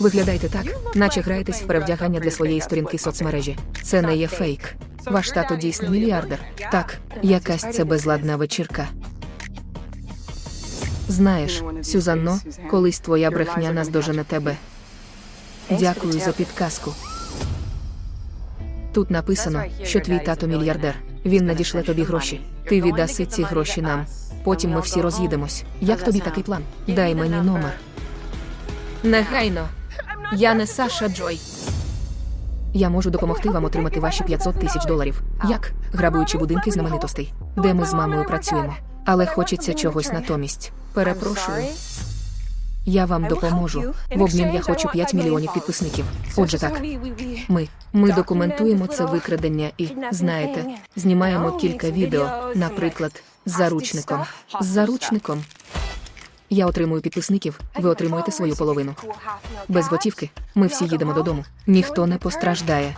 Виглядаєте так, наче граєтесь в перевдягання для своєї сторінки соцмережі. Це не є фейк. Ваш тато дійсно мільярдер. Так, якась це безладна вечірка. Знаєш, Сюзанно, колись твоя брехня наздожене тебе. Дякую за підказку. Тут написано, що твій тато мільярдер. Він надішле тобі гроші. Ти віддаси ці гроші нам. Потім ми всі роз'їдемось. Як тобі такий план? Дай мені номер. Негайно. Я не Саша Джой. Я можу допомогти вам отримати ваші 500 тисяч доларів. Як? Грабуючи будинки знаменитостей, де ми з мамою працюємо. Але хочеться чогось натомість. Перепрошую. Я вам допоможу. В обмін я хочу 5 мільйонів підписників. Отже, так. Ми, ми документуємо це викрадення і, знаєте, знімаємо кілька відео, наприклад, з заручником. З заручником. Я отримую підписників, ви отримуєте свою половину. Без готівки ми всі їдемо додому. Ніхто не постраждає.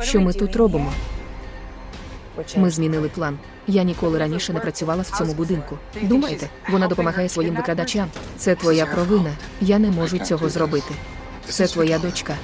Що ми тут робимо? Ми змінили план. Я ніколи раніше не працювала в цьому будинку. Думаєте, вона допомагає своїм викрадачам? Це твоя провина. Я не можу цього зробити. Це твоя дочка.